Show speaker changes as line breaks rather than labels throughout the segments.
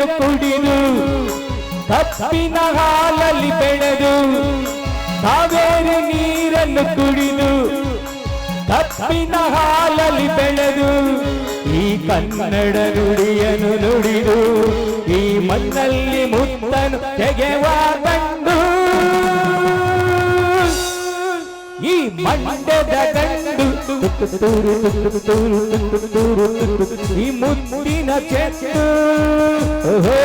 ನೀರನ್ನು ಕುಡಿದು ಕಪ್ಪಿನ ಹಾಲಲ್ಲಿ ಬೆಳೆದು, ಕಾವೇರಿ ನೀರನ್ನು ಕುಡಿದು ಕಪ್ಪಿನ ಹಾಲಲ್ಲಿ ಬೆಳೆದು, ಈ ಕನ್ನಡ ನುಡಿಯನ್ನು ನುಡಿದು, ಈ ಮಣ್ಣಲ್ಲಿ ಮುತ್ತನು ತೆಗೆವ ಕಂಡು, ಈ ಮಂಡ್ಯದ ಈ ಮುತ್ತಿನ ಚೆಂಡು ಓಹೋ.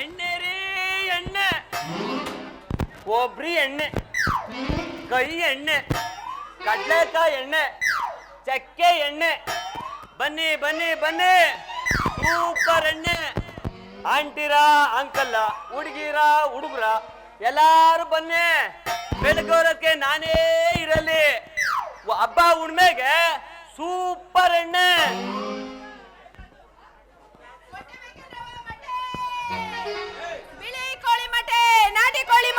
ಎಣ್ಣೆ ರೀ ಎಣ್ಣೆ. ಒಬ್ರಿ ಎಣ್ಣೆ ಕೈ ಎಣ್ಣೆ. ಕಡ್ಲೆಕಾಯಿ ಎಣ್ಣೆ, ಚಕ್ಕೆ ಎಣ್ಣೆ. ಬನ್ನಿ ಬನ್ನಿ ಬನ್ನಿ. ಸೂಪರ್ ಎಣ್ಣೆ. ಆಂಟಿರ, ಅಂಕಲ್ಲ, ಹುಡುಗಿರ, ಹುಡುಗರ, ಎಲ್ಲಾರು ಬನ್ನಿ. ಬೆಳಗೋರಕ್ಕೆ ನಾನೇ ಇರಲಿ. ಹಬ್ಬ ಉಣ್ಮೆಗೆ ಸೂಪರ್ ಎಣ್ಣೆ.
ಬಿಳಿ ಕೋಳಿ ಮಠ, ನಾಟಿ ಕೋಳಿ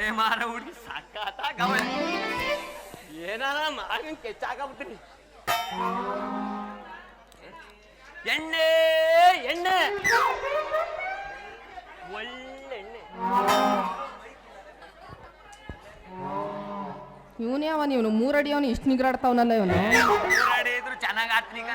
ಮೊಟ್ಟೆ
ಮಾರ ಹುಡುಗಿ ಸಕ್ಕತ್ತಾಗವ ಏನಾರ ಮಾರಿನ ಕೆಚ್ಚಾಕಬಿಡ್ತೀನಿ ಎಣ್ಣೆ ಎಣ್ಣೆ. ಒಳ್ಳೆ ಎಣ್ಣೆ
ಇವನೇ ಅವ ಇವನು ಮೂರಡಿ ಅವನು ಇಷ್ಟು ನಿಗ್ರಾಡ್ತಾವನಲ್ಲ ಇವನು.
ಮೂರಡಿ ಇದ್ರು ಚೆನ್ನಾಗಿ ಆತ್ನೀಗ.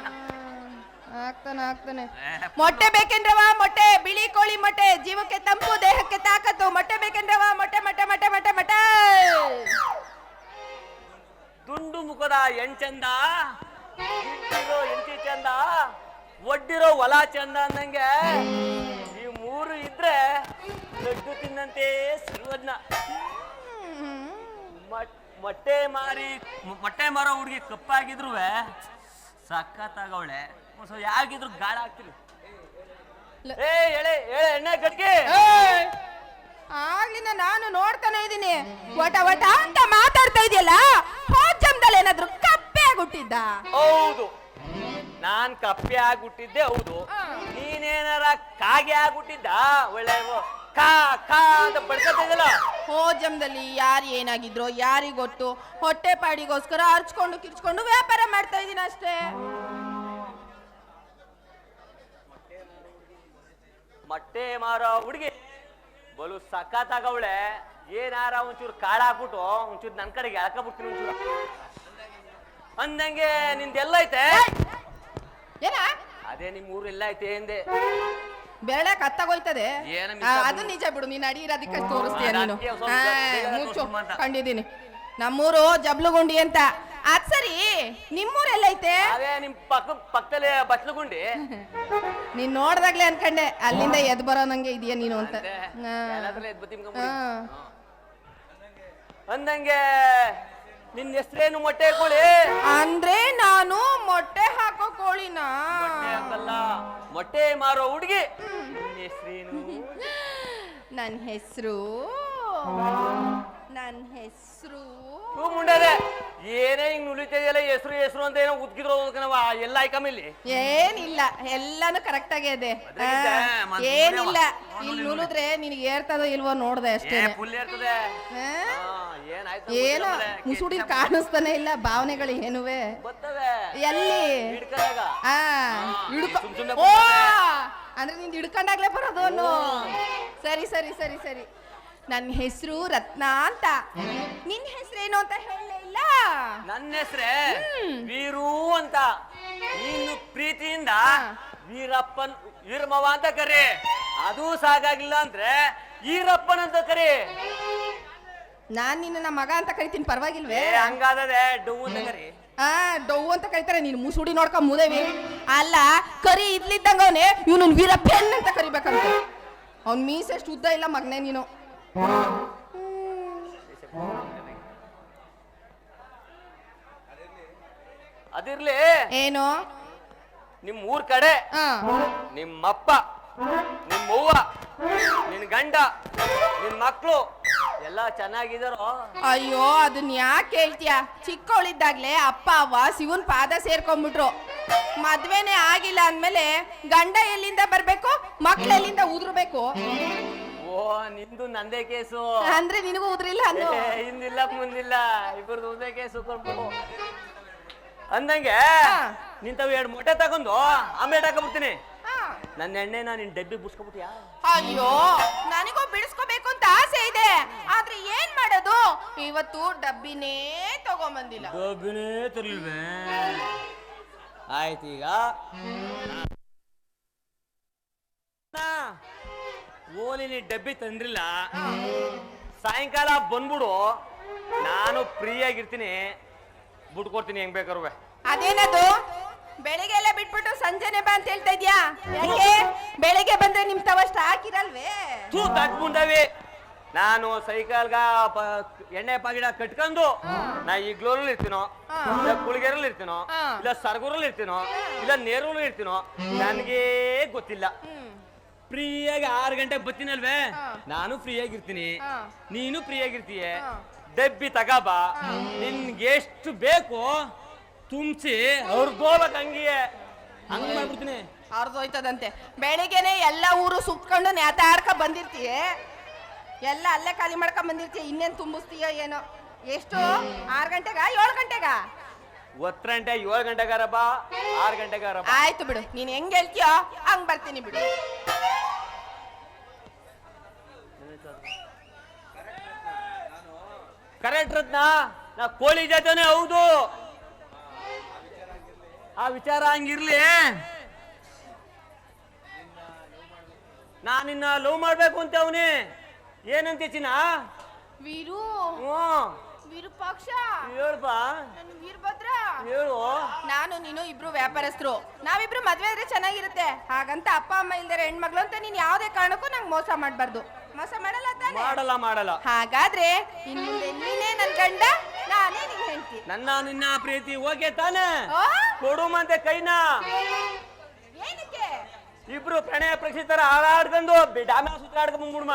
ಮೊಟ್ಟೆ ಬೇಕೇನ್ರವ ಮೊಟ್ಟೆ. ಬಿಳಿ ಕೋಳಿ ಮೊಟ್ಟೆ. ಜೀವಕ್ಕೆ ತಂಪು ದೇಹಕ್ಕೆ ತಾಕತ್ತು. ಮೊಟ್ಟೆ ಬೇಕೇನ್ರವ ಮೊಟ್ಟೆ ಮೊಟ್ಟೆ ಮೊಟ್ಟೆ ಮೊಟ್ಟೆ ಮೊಟ್ಟೆ.
ದುಂಡು ಮುಖದ ಎಂಚಂದ ಇಟ್ಟಿರೋ ಎಂಟಿ ಚಂದ ಒಡ್ಡಿರೋ ಹೊಲ ಚಂದ ಅಂದಂಗೆ ಈ ಮೂರು ಇದ್ರೆ ಲಡ್ಡು ತಿನ್ನಂತೆ ಸರ್ವಜ್ಞ ಮೊಟ್ಟೆ ಮಾರಿ ಮೊಟ್ಟೆ ಮಾರೋ ಹುಡುಗಿ ಕಪ್ಪಾಗಿದ್ರು ಸಖತ್ತಾಗವಳೆ. ಸೊ ಯಾಕಿದ್ರು ಗಾಳ ಹಾಕ್ತಿರಿ. ಏ ಎಳೆ ಎಳೆ ಎಣ್ಣೆ
ಕಟ್ಗೆ! ಆಗ್ಲಿಂದ ನಾನು ನೋಡ್ತಾನೆ ಇದ್ದೀನಿ. ವಟ ವಟ ಅಂತ ಮಾತಾಡ್ತಾ ಇದೆಯಲ್ಲ ಹೋಜಮ್ದಲ್ಲಿ ಏನಾದ್ರು ಕಪ್ಪೆ ಆಗ್ಬಿಟ್ಟಿದ್ದ?
ಹೌದು. ನಾನ್ ಕಪ್ಪೆ ಆಗ್ಬಿಟ್ಟಿದ್ದೆ ಹೌದು. ನೀನೇನಾರ ಕಾಗೆ ಆಗ್ಬಿಟ್ಟಿದ್ದ ಒಳ್ಳೆ ಕಾ ಕಾ ಅಂತ
ಹೋ ಯಾರು ಏನಾಗಿದ್ರು ಯಾರಿಗೊತ್ತು ಹೊಟ್ಟೆ ಪಾಡಿಗೋಸ್ಕರ ಹರ್ಚ್ಕೊಂಡು ಕಿರ್ಚ್ಕೊಂಡು ವ್ಯಾಪಾರ ಮಾಡ್ತಾ ಇದ್ದೀನಿ ಅಷ್ಟೇ.
ಮೊಟ್ಟೆ ಮಾರೋ ಹುಡುಗಿ. ಬಲು ಸಖತ್ತಾಗವಳೆ ಏನಾರ ಒಂಚೂರು ಕಾಳ ಹಾಕ್ಬಿಟ್ಟು ಒಂಚೂರು ನನ್ ಕಡೆಗೆ ಎಳ್ಕೊಬಿಡ್ತೀನಿ ಒಂಚೂರು. ಅಂದಂಗೆ ನಿಂದೆಲ್ಲ ಐತೆ?
ಏನ?
ಅದೇ ನಿಮ್ಮ ಊರು ಎಲ್ಲ ಐತೆ ಎಂದೆ.
ಬೆರಳೆ ಕತ್ತಾಗೋಯ್ತದೆ
ಏನ
ಆ, ಅದು ನಿಜ ಬಿಡು ನೀನು ಅಡಿ ಇರೋದಕ್ಕೆ ತೋರಿಸ್ತೀಯ ನೀನು
ಅದಕ್ಕೆ ಸ್ವಲ್ಪ
ಆ,
ಬೇಗ
ಮುಚ್ಚು
ತೋರ್ಸ್ಕೊಂಬ ಅಂತ.
ಕಂಡಿದ್ದೀನಿ. ನಮ್ಮೂರು ಜಬ್ಲುಗುಂಡಿ ಅಂತ. ಅದ್ ಸರಿ ನಿಮ್ಮೂರೆಲ್ಲೈತೆ
ಅದೇ ನಿಮ್ ಪಕ್ಕ ಪಕ್ಕದಲ್ಲಿ ಬಟ್ಲುಗುಂಡಿ
ನೀನ್ ನೋಡ್ದಾಗ್ಲೇ ಅನ್ಕಂಡೆ ಅಲ್ಲಿಂದ ಎದ್ ಬರೋ ನಂಗೆ ಇದೆಯಾ ನೀನು ಅಂತ.
ಅದೇ,
ಹಾ.
ಎಲ್ಲಾದ್ರಲ್ಲೂ ಎದ್ದು ತಿನ್ಕೊಂಬಿಡಿ.
ಹಾ.
ಅಂದಂಗೆ ನಿನ್ ಹೆಸ್ರೇನು ಮೊಟ್ಟೆ ಕೋಳಿ?
ಅಂದ್ರೆ ನಾನು ಮೊಟ್ಟೆ ಹಾಕೋ ಕೋಳಿನ?
ಮೊಟ್ಟೆ ಹಾಕಲ್ಲ ಮೊಟ್ಟೆ ಮಾರೋ ಹುಡುಗಿ. ಹೆಸ್ರೇನು
ನನ್ನ ಹೆಸರು. ನನ್ನ ಹೆಸರು.
ತೂ ಮುಂಡದೆ. ಏನೇ ಹಿಂಗ್ ನುಲಿತಿದೆಯಲ್ಲ ಹೆಸರು ಹೆಸರು ಅಂತ ಏನೋ ಉದ್ಗಿದ್ರು ಅದಕ್ಕನವ ಎಲ್ಲ ಆಯ್ಕಮಿಲ್ಲಿ
ಏನಿಲ್ಲ ಎಲ್ಲಾನು ಕರೆಕ್ಟ್ ಆಗೇ ಇದೆ. ಆ,
ಮತ್ತೆ
ಏನಿಲ್ಲ ಇಲ್ಲಿ. ನುಲಿದ್ರೆ ನಿನಗೆ ಏರ್ತದೋ ಇಲ್ವೋ ನೋಡ್ದೆ
ಏ
ಅಷ್ಟೇ
ಫುಲ್ ಇರ್ತದೆ ಏನಾಯ್ತು
ಏನೋ ಮುಸುಡಿ ಕಾಣಿಸ್ತಾನೆ ಇಲ್ಲ ಭಾವನೆಗಳು ಏನುವೆ?
ಬರ್ತವೆ.
ಎಲ್ಲಿ?
ಹಿಡ್ಕದಾಗ
ಆ
ಹಾ,
ಹಿಡ್ಕೊ.
ಸುಮ್ ಸುಮ್ನೆ
ಓ. ಅಂದ್ರೆ ನಿಂದು ಹಿಡ್ಕೊಂಡಾಗ್ಲೇ ಬರೋದು ಅನ್ನೋ. ಸರಿ ಸರಿ ಸರಿ ಸರಿ. ನನ್ನ ಹೆಸರು ರತ್ನ ಅಂತ. ನಿನ್ ಹೆಸರೇನು ಅಂತ ಹೇಳಲೇ ಇಲ್ಲ.
ನನ್ನ ಹೆಸರೇ. ವೀರು ಅಂತ. ನೀನು ಪ್ರೀತಿಯಿಂದ. ವೀರಪ್ಪನ್ ವೀರಮವ ಅಂತ ಕರಿ. ಅದು ಸಾಕಾಗಿಲ್ಲ ಅಂದ್ರೆ ಈರಪ್ಪನ್ ಅಂತ ಕರಿ.
ನಾನ್ ನಿನ್ನ ಮಗ ಅಂತ ಕರಿತೀನಿ ಪರವಾಗಿಲ್ವೇ?
ಹಂಗಾದ್ರೆ ಡೌ ಅಂತ ಕರಿ.
ಆ ಡೌ ಅಂತ ಕರಿತಾರೆ ನೀನು ಮುಸುಡಿ ನೋಡ್ಕ ಮುದೇವಿ. ಅಲ್ಲ ಕರಿ ಇದ್ಲಿದ್ದಂಗ ಅವನೇ ಇವನು ವೀರಪ್ಪನ್ ಅಂತ ಕರಿಬೇಕಂತ. ಅವ್ನ ಮೀಸ ಎಷ್ಟು ಉದ್ದ ಇಲ್ಲ ಮಗನೇ ನೀನು.
ಅದಿರ್ಲಿ.
ಏನು?
ನಿಮ್ ಊರ್ ಕಡೆ ನಿಮ್ಮಪ್ಪ ನಿಮ್ಮವ್ವ ನಿನ್ ಗಂಡ ನಿನ್ ಮಕ್ಳು ಎಲ್ಲ ಚೆನ್ನಾಗಿದಾರೋ?
ಅಯ್ಯೋ ಅದನ್ನ ಯಾಕೆ ಹೇಳ್ತೀಯ? ಚಿಕ್ಕವಳಿದ್ದಾಗ್ಲೇ ಅಪ್ಪ ಅವ್ವ ಶಿವನ್ ಪಾದ ಸೇರ್ಕೊಂಡ್ಬಿಟ್ರು ಮದ್ವೆನೇ ಆಗಿಲ್ಲ ಅಂದ್ಮೇಲೆ ಗಂಡ ಎಲ್ಲಿಂದ ಬರ್ಬೇಕು? ಮಕ್ಳು ಎಲ್ಲಿಂದ ಉದುರ್ಬೇಕು?
ಓ ನಿಂದು ನಂದೇ ಕೇಸು.
ಅಂದ್ರೆ ನಿನಗೂ ಉದ್ರಿಲ್ಲ ಅಂದ್ರೆ
ಏ, ಹಿಂದಿಲ್ಲ ಮುಂದಿಲ್ಲ. ಇಬ್ಬರದು ಒಂದೇ ಕೇಸು ಅಂದಂಗೆ
ಹಾ.
ನಿಂತವು ಎರಡು ಮೊಟ್ಟೆ ತಗೊಂಡು ಆಮ್ಲೆಟ್ ಹಾಕೊಂಡ್ಬಿಡ್ತೀನಿ. ನನ್ನ ಎಣ್ಣೆ ನಾನು ನಿನ್ ಡಬ್ಬಿ ಬುಡ್ಸ್ಕೊಬಿಟ್ಯಾ
ಅಯ್ಯೋ ನನಗೂ ಬಿಡಿಸ್ಕೋಬೇಕು ಅಂತ ಆಸೆ ಇದೆ ಆದ್ರೆ ಏನ್ ಮಾಡೋದು ಇವತ್ತು ಡಬ್ಬಿನೇ ತಗೊಂಬಂದಿಲ್ಲ.
ಡಬ್ಬಿನೇ ತರ್ಲಿಲ್ವೇ? ಆಯ್ತು ಈಗ. ಓಲಿ ನೀ ಡಬ್ಬಿ ತಂದ್ರಿಲ್ಲ? ಸಾಯಂಕಾಲ ಬಂದ್ಬಿಡು. ನಾನು ಫ್ರೀ ಆಗಿರ್ತೀನಿ ಬಿಟ್ಕೊಡ್ತೀನಿ ಹೆಂಗ್ ಬೇಕಾರು
ಅದೇನದು? ಬೆಳಿಗ್ಗೆ ಎಲ್ಲ ಬಿಟ್ಬಿಟ್ಟು ಸಂಜೆನೆ ಬಾ ಅಂತ ಹೇಳ್ತಾ ಇದ್ಯಾ? ಯಾಕೆ? ಬೆಳಿಗ್ಗೆ ಬಂದ್ರೆ ನಿಮ್ ತವಷ್ಟ ಹಾಕಿರಲ್ವೇ?
ತೂ ಮುಂದವಿ ನಾನು ಸೈಕಲ್ಗ ಎಣ್ಣೆ ಪಾಗಿಡ ಕಟ್ಕೊಂಡು ನಾ ಈಗ್ಲೂರಲ್ಲಿ ಇರ್ತೀನೋ. ಇಲ್ಲ ಕುಳಿಗೆರಲ್ಲಿ ಇರ್ತೀನೋ ಇಲ್ಲ ಸರ್ಗೂರಲ್ಲಿ ಇರ್ತೀನೋ ಇಲ್ಲ ನೇರೂರಲ್ಲಿ ಇರ್ತೀನೋ ನನಗೇ ಗೊತ್ತಿಲ್ಲ.
ಫ್ರೀ
ಫ್ರೀಯಾಗಿ ಆರು ಗಂಟೆಗೆ ಬರ್ತೀನಲ್ವೇ?
ಹಾ.
ನಾನು ಫ್ರೀ ಆಗಿರ್ತೀನಿ. ನೀನು ಫ್ರೀ ಆಗಿರ್ತೀಯ
ಹಾ.
ಡಬ್ಬಿ ತಗಬಾ. ನಿನ್ಗೆ ಎಷ್ಟು ಬೇಕು ತುಂಬಿಸಿ ಅವ್ರದೋಲಕ್ ಹಂಗಿಯೇ ಹಂಗೆ ಮಾಡ್ಬಿಡ್ತೀನಿ.
ಅರ್ಧೋಯ್ತದಂತೆ ಬೆಳಿಗ್ಗೆನೆ ಎಲ್ಲ ಊರು ಸುತ್ಕೊಂಡು ನೇತಾಡ್ಕ ಬಂದಿರ್ತೀಯ? ಎಲ್ಲ ಅಲ್ಲೇ ಖಾಲಿ ಮಾಡ್ಕೊಂಡ್ ಬಂದಿರ್ತೀಯ ಇನ್ನೇನ್ ತುಂಬಿಸ್ತೀಯೋ ಏನೋ? ಎಷ್ಟು? ಆರು ಗಂಟೆಗ ಏಳು ಗಂಟೆಗ?
ಒತ್ತು ಗಂಟೆ ಏಳು ಗಂಟೆಗಾರ ಬಾ ಆರು ಗಂಟೆಗಾರ ಬಾ
ಆಯ್ತು ಬಿಡು ನೀನ್ ಹೆಂಗ್ ಹೇಳ್ತೀಯೋ ಹಂಗ್ ಬರ್ತೀನಿ ಬಿಡು.
ಕರೆಕ್ಟ್ ರತ್ನ ನಾ ಕೋಳಿ ಜೊತೆನೆ ಹೌದು. ಆ ವಿಚಾರ ಹಂಗಿರ್ಲಿ. ನಾನಿನ್ನ ಲವ್ ಮಾಡ್ಬೇಕು ಅಂತ ಅವನಿ. ಏನಂತ ಚಿನ್ನ?
ವೀರು.
ಹ್ಞೂ.
ವಿರೂಪಾಕ್ಷ.
ಹೇಳ್ಪ
ನನ್ ವೀರಭದ್ರ.
ಹೇಳು.
ನಾನು ನೀನು ಇಬ್ರು ವ್ಯಾಪಾರಸ್ಥರು. ನಾವಿಬ್ರು ಮದ್ವೆ ಆದ್ರೆ ಚೆನ್ನಾಗಿರುತ್ತೆ. ಹಾಗಂತ ಅಪ್ಪ ಅಮ್ಮ ಇಲ್ದರೆ ಹೆಣ್ಮಗ್ಳು ಅಂತ ನೀನ್ ಯಾವ್ದೇ ಕಾರಣಕ್ಕೂ ನಂಗೆ ಮೋಸ ಮಾಡಬಾರ್ದು. ಮೋಸ ಮಾಡಲ್ಲ ತಾನೇ?
ಮಾಡಲ್ಲ ಮಾಡಲ್ಲ.
ಹಾಗಾದ್ರೆ ಇನ್ ಮುಂದೆ ನೀನೇ ನನ್ ಗಂಡ ನಾನೇ ನಿನ್ ಹೆಂಡತಿ.
ನನ್ನ ನಿನ್ನ ಪ್ರೀತಿ ಓಕೆ ತಾನೆ. ಕೊಡು ಮತ್ತೆ ಕೈನ.
ಏನಕ್ಕೆ?
ಇಬ್ರು ಪ್ರಣಯ ಪ್ರಕ್ಷಿತರ ಹಾಳಾಡ್ಕೊಂಡು ಬಿಡಾಮ ಸುತ್ತಾಡ್ಕೊಂಡ್ ಬಂದ್ಬಿಡ್ಮ.